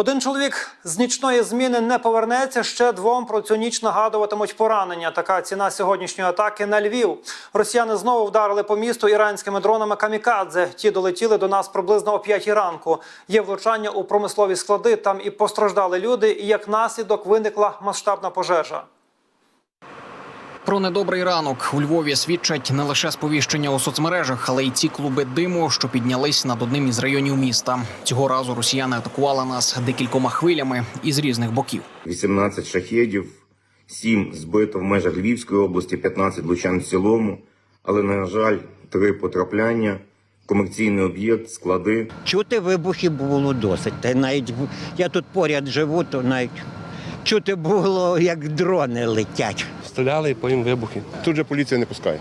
Один чоловік з нічної зміни не повернеться. Ще двом про цю ніч нагадуватимуть поранення. Така ціна сьогоднішньої атаки на Львів. Росіяни знову вдарили по місту іранськими дронами камікадзе. Ті долетіли до нас приблизно о 5 ранку. Є влучання у промислові склади. Там і постраждали люди. І як наслідок виникла масштабна пожежа. Про недобрий ранок у Львові свідчать не лише сповіщення у соцмережах, але й ці клуби диму, що піднялись над одним із районів міста. Цього разу росіяни атакували нас декількома хвилями із різних боків. 18 шахедів, 7 збито в межах Львівської області, 15 влучань в цілому. Але, на жаль, три потрапляння, комерційний об'єкт, склади. Чути вибухи було досить. Та навіть я тут поряд живу, то навіть чути було, як дрони летять. Стріляли і потім вибухи. Тут же поліція не пускає.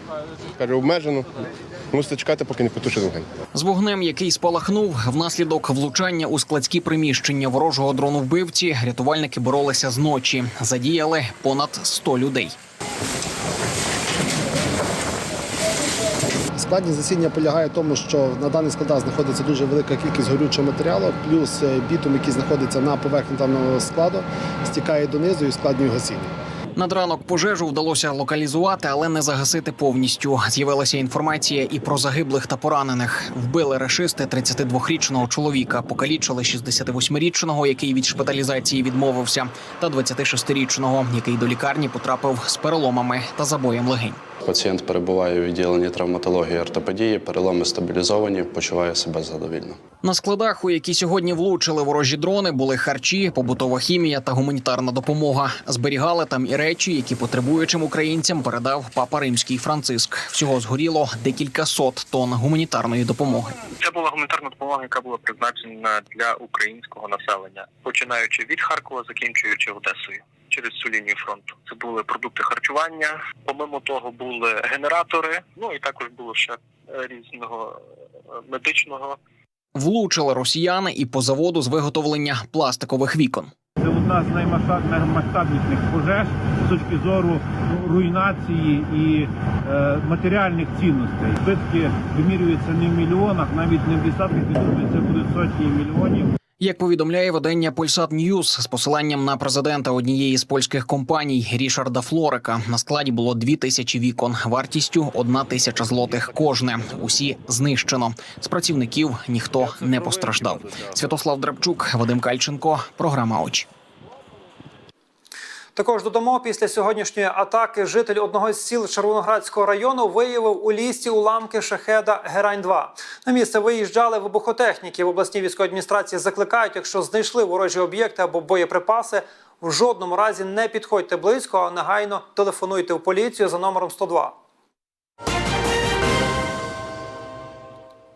Каже, обмежено. Мусите чекати, поки не потушить вогонь. З вогнем, який спалахнув внаслідок влучання у складські приміщення ворожого дрону вбивці, рятувальники боролися зночі. Задіяли понад 100 людей. Складність засіння полягає в тому, що на даних складах знаходиться дуже велика кількість горючого матеріалу, плюс е, бітум, який знаходиться на поверхні даного складу, стікає донизу і ускладнює гасіння. Над ранок пожежу вдалося локалізувати, але не загасити повністю. З'явилася інформація і про загиблих та поранених. Вбили рашисти 32-річного чоловіка, покалічили 68-річного, який від шпиталізації відмовився, та 26-річного, який до лікарні потрапив з переломами та забоєм легень. Пацієнт перебуває у відділенні травматології і ортопедії, переломи стабілізовані, почуває себе задовільно. На складах, у які сьогодні влучили ворожі дрони, були харчі, побутова хімія та гуманітарна допомога. Зберігали там і речі, які потребуючим українцям передав папа римський Франциск. Всього згоріло декілька сот тонн гуманітарної допомоги. Це була гуманітарна допомога, яка була призначена для українського населення, починаючи від Харкова, закінчуючи Одесою через цю лінію фронту. Це були продукти харчування. Помимо того, були генератори. Ну і також було ще е, різного е, медичного Влучили росіяни і по заводу з виготовлення пластикових вікон. Це одна з наймасштаб- наймасштабніших пожеж з точки зору руйнації і е, матеріальних цінностей. Збитки вимірюються не в мільйонах, навіть не в десятках мільйонів, це будуть сотні мільйонів. Як повідомляє видання Польсат Ньюс з посиланням на президента однієї з польських компаній Рішарда Флорика, на складі було дві тисячі вікон, вартістю одна тисяча злотих кожне. Усі знищено. З працівників ніхто не постраждав. Святослав Драбчук, Вадим Кальченко, програма Очі. Також додамо, після сьогоднішньої атаки житель одного з сіл Червоноградського району виявив у лісі уламки шахеда Герань 2 На місце виїжджали вибухотехніки. В обласній військовій адміністрації закликають, якщо знайшли ворожі об'єкти або боєприпаси, в жодному разі не підходьте близько, а негайно телефонуйте в поліцію за номером 102.